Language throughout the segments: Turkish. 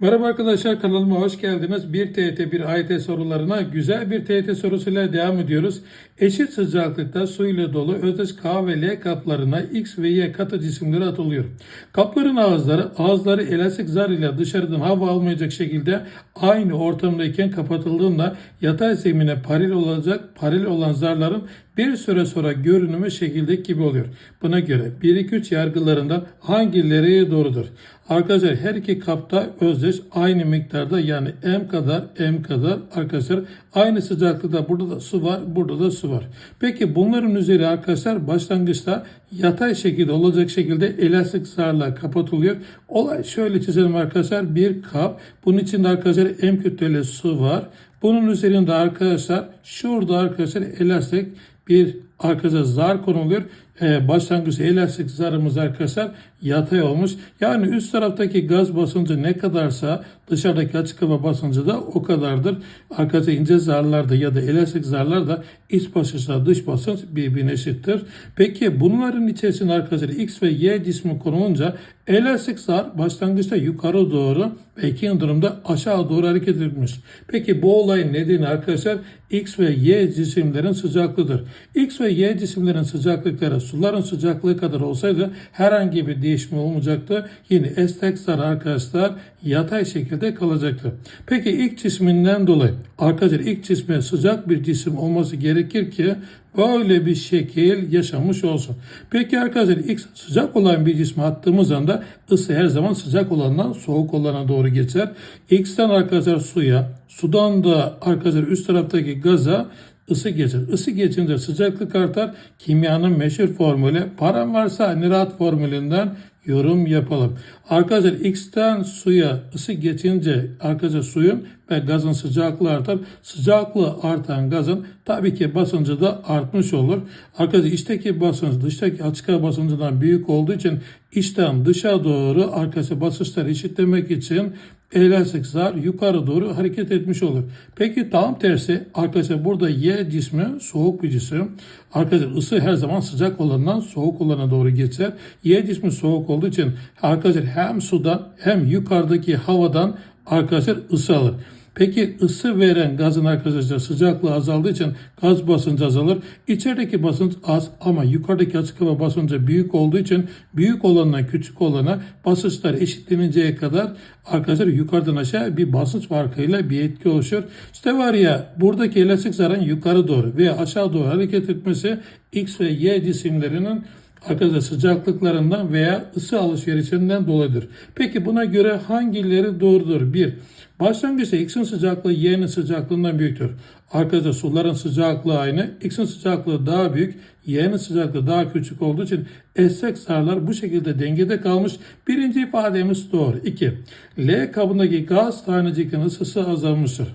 Merhaba arkadaşlar kanalıma hoş geldiniz. Bir TET bir AYT sorularına güzel bir TET sorusuyla devam ediyoruz. Eşit sıcaklıkta su ile dolu özdeş K ve L kaplarına X ve Y katı cisimleri atılıyor. Kapların ağızları ağızları elastik zar ile dışarıdan hava almayacak şekilde aynı ortamdayken kapatıldığında yatay zemine paralel olacak paralel olan zarların bir süre sonra görünümü şekildeki gibi oluyor. Buna göre 1-2-3 yargılarından hangileri doğrudur? Arkadaşlar her iki kapta özdeş aynı miktarda yani M kadar M kadar arkadaşlar aynı sıcaklıkta burada da su var burada da su var. Peki bunların üzeri arkadaşlar başlangıçta yatay şekilde olacak şekilde elastik zarla kapatılıyor. Olay şöyle çizelim arkadaşlar bir kap bunun içinde arkadaşlar M kütleli su var. Bunun üzerinde arkadaşlar şurada arkadaşlar elastik bir arkadaşlar zar konuluyor. Ee, başlangıç elastik zarımız arkadaşlar yatay olmuş. Yani üst taraftaki gaz basıncı ne kadarsa dışarıdaki açık hava basıncı da o kadardır. Arkadaşlar ince zarlarda ya da elastik zarlarda iç basınçla dış basınç birbirine eşittir. Peki bunların içerisinde arkadaşlar X ve Y cismi konulunca elastik zar başlangıçta yukarı doğru ve ikinci durumda aşağı doğru hareket etmiş. Peki bu olayın nedeni arkadaşlar X ve Y cisimlerin sıcaklığıdır. X ve Y cisimlerin sıcaklıkları suların sıcaklığı kadar olsaydı herhangi bir değişme olmayacaktı. Yine estek zar arkadaşlar yatay şekilde kalacaktı. Peki ilk cisminden dolayı arkadaşlar ilk cisme sıcak bir cisim olması gerekir ki böyle bir şekil yaşamış olsun. Peki arkadaşlar ilk sıcak olan bir cisme attığımız anda ısı her zaman sıcak olandan soğuk olana doğru geçer. X'ten arkadaşlar suya, sudan da arkadaşlar üst taraftaki gaza ısı geçer. Isı geçince sıcaklık artar. Kimyanın meşhur formülü param varsa nirat formülünden yorum yapalım. Arkadaşlar X'ten suya ısı geçince arkadaşlar suyun ve gazın sıcaklığı artar. Sıcaklığı artan gazın tabii ki basıncı da artmış olur. Arkadaşlar içteki basınç dıştaki açık hava basıncından büyük olduğu için içten dışa doğru arkadaşlar basınçları eşitlemek için elastik zar yukarı doğru hareket etmiş olur. Peki tam tersi arkadaşlar burada Y cismi soğuk bir cisim. Arkadaşlar ısı her zaman sıcak olandan soğuk olana doğru geçer. Y cismi soğuk olduğu için arkadaşlar hem sudan hem yukarıdaki havadan arkadaşlar ısı alır. Peki ısı veren gazın arkadaşlar sıcaklığı azaldığı için gaz basıncı azalır. İçerideki basınç az ama yukarıdaki açık hava basıncı büyük olduğu için büyük olanla küçük olana basınçlar eşitleninceye kadar arkadaşlar yukarıdan aşağı bir basınç farkıyla bir etki oluşur. İşte var ya buradaki elastik zarın yukarı doğru veya aşağı doğru hareket etmesi X ve Y cisimlerinin arkadaşlar sıcaklıklarından veya ısı alışverişinden dolayıdır. Peki buna göre hangileri doğrudur? 1. Başlangıçta X'in sıcaklığı Y'nin sıcaklığından büyüktür. Arkadaşlar suların sıcaklığı aynı. X'in sıcaklığı daha büyük. Y'nin sıcaklığı daha küçük olduğu için esnek zarlar bu şekilde dengede kalmış. Birinci ifademiz doğru. 2. L kabındaki gaz tanecikinin ısısı azalmıştır.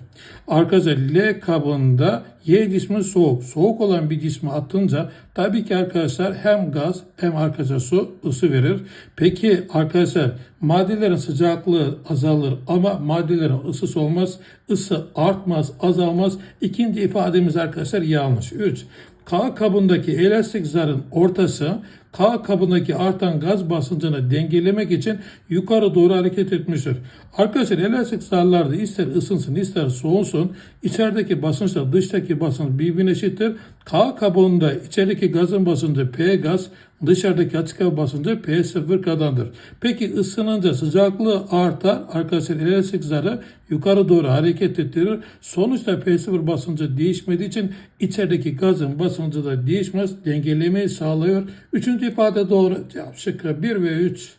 Arkadaşlar L kabında Y cismi soğuk. Soğuk olan bir cismi atınca tabii ki arkadaşlar hem gaz hem arkadaşlar su ısı verir. Peki arkadaşlar maddelerin sıcaklığı azalır ama maddelerin ısısı olmaz. Isı artmaz, azalmaz. İkinci ifademiz arkadaşlar yanlış. 3. K kabındaki elastik zarın ortası K kabındaki artan gaz basıncını dengelemek için yukarı doğru hareket etmiştir. Arkadaşlar elastik zarlarda ister ısınsın ister soğusun içerideki basınçla dıştaki basınç birbirine eşittir. K kabında içerideki gazın basıncı P gaz dışarıdaki açık hava basıncı P0 kadardır. Peki ısınınca sıcaklığı artar. Arkadaşlar elastik zarı yukarı doğru hareket ettirir. Sonuçta P0 basıncı değişmediği için içerideki gazın basıncı da değişmez. Dengelemeyi sağlıyor. Üçüncü ifade doğru. Cevap şıkkı 1 ve 3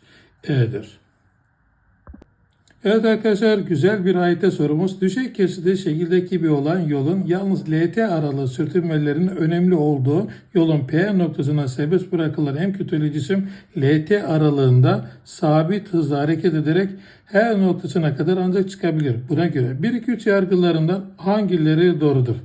E'dir. Evet arkadaşlar güzel bir AYT sorumuz. Düşey kesidi şekildeki bir olan yolun yalnız LT aralığı sürtünmelerin önemli olduğu yolun P noktasına serbest bırakılan en kütleli cisim LT aralığında sabit hızla hareket ederek her noktasına kadar ancak çıkabilir. Buna göre 1-2-3 yargılarından hangileri doğrudur?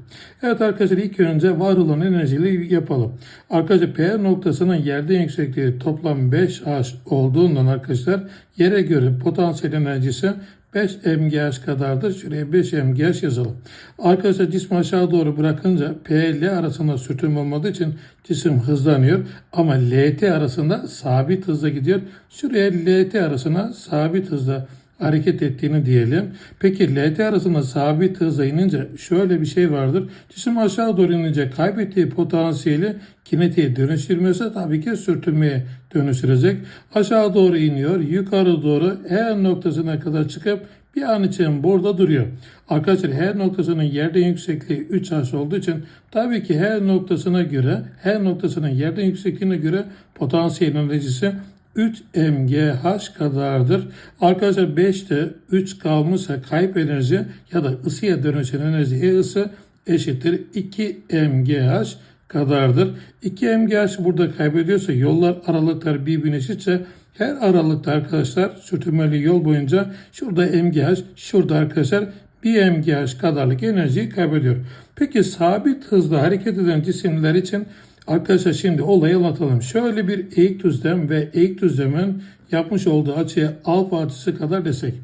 Evet arkadaşlar ilk önce var olan enerjiyi yapalım. Arkadaşlar P noktasının yerden yüksekliği toplam 5H olduğundan arkadaşlar yere göre potansiyel enerjisi 5 mgh kadardır. Şuraya 5 mgh yazalım. Arkadaşlar cismi aşağı doğru bırakınca P ile arasında sürtünme olmadığı için cisim hızlanıyor. Ama LT arasında sabit hızla gidiyor. Şuraya LT arasına sabit hızla hareket ettiğini diyelim. Peki LT arasında sabit hızla inince şöyle bir şey vardır. Cisim aşağı doğru inince kaybettiği potansiyeli kinetiğe dönüştürmüyorsa tabii ki sürtünmeye dönüştürecek. Aşağı doğru iniyor, yukarı doğru E noktasına kadar çıkıp bir an için burada duruyor. Arkadaşlar her noktasının yerden yüksekliği 3h olduğu için tabii ki her noktasına göre, her noktasının yerden yüksekliğine göre potansiyel enerjisi 3 mgh kadardır. Arkadaşlar 5'te 3 kalmışsa kayıp enerji ya da ısıya dönüşen enerji E ısı eşittir 2 mgh kadardır. 2 mgh burada kaybediyorsa yollar aralıklar birbirine eşitse her aralıkta arkadaşlar sürtünmeli yol boyunca şurada mgh, şurada arkadaşlar 1 mgh kadarlık enerjiyi kaybediyor. Peki sabit hızla hareket eden cisimler için arkadaşlar şimdi olayı anlatalım. Şöyle bir eğik düzlem ve eğik düzlemin yapmış olduğu açıya alfa açısı kadar desek.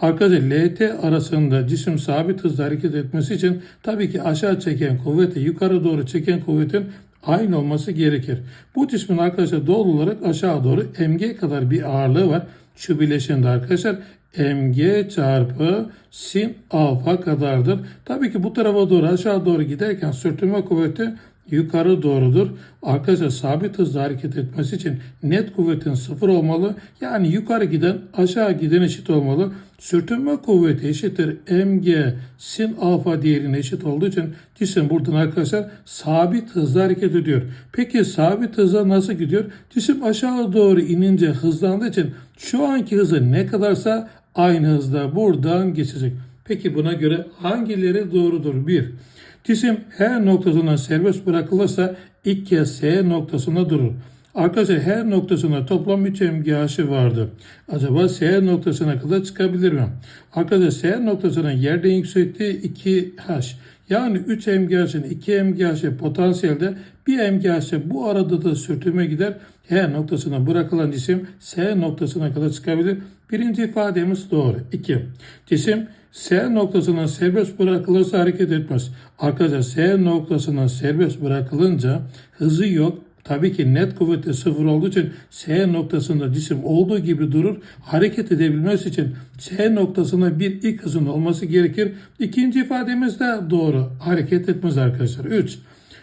Arkadaşlar LT arasında cisim sabit hızla hareket etmesi için tabii ki aşağı çeken kuvvete yukarı doğru çeken kuvvetin aynı olması gerekir. Bu cismin arkadaşlar doğal olarak aşağı doğru mg kadar bir ağırlığı var. Şu bileşende arkadaşlar mg çarpı sin alfa kadardır. Tabii ki bu tarafa doğru aşağı doğru giderken sürtünme kuvveti yukarı doğrudur. Arkadaşlar sabit hızla hareket etmesi için net kuvvetin sıfır olmalı. Yani yukarı giden aşağı giden eşit olmalı. Sürtünme kuvveti eşittir mg sin alfa değerine eşit olduğu için cisim buradan arkadaşlar sabit hızla hareket ediyor. Peki sabit hızla nasıl gidiyor? Cisim aşağı doğru inince hızlandığı için şu anki hızı ne kadarsa aynı hızda buradan geçecek. Peki buna göre hangileri doğrudur? 1. Cisim her noktasına serbest bırakılırsa ilk kez S noktasında durur. Arkadaşlar her noktasına toplam 3 mgh vardı. Acaba S noktasına kadar çıkabilir mi? Arkadaşlar S noktasının yerden yüksekliği 2h. Yani 3 mgh'ın 2 mgh potansiyelde 1 mgh bu arada da sürtünme gider. H noktasına bırakılan cisim S noktasına kadar çıkabilir. Birinci ifademiz doğru. 2. Cisim S noktasına serbest bırakılırsa hareket etmez. Arkadaşlar S noktasına serbest bırakılınca hızı yok. Tabii ki net kuvveti sıfır olduğu için S noktasında cisim olduğu gibi durur. Hareket edebilmesi için S noktasına bir ilk hızın olması gerekir. İkinci ifademiz de doğru. Hareket etmez arkadaşlar. 3.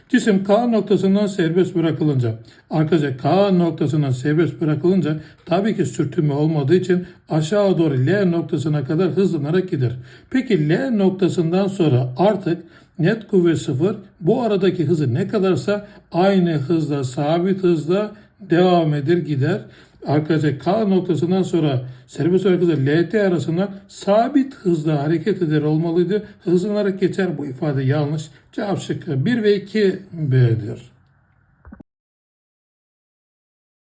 Cisim K noktasından serbest bırakılınca, arkadaşlar K noktasından serbest bırakılınca tabii ki sürtünme olmadığı için aşağı doğru L noktasına kadar hızlanarak gider. Peki L noktasından sonra artık net kuvvet sıfır. Bu aradaki hızı ne kadarsa aynı hızla, sabit hızla devam eder gider. Arkadaşlar K noktasından sonra serbest hızla LT arasında sabit hızla hareket eder olmalıydı. Hızlanarak geçer bu ifade yanlış. Cevap şıkkı 1 ve 2 B'dir.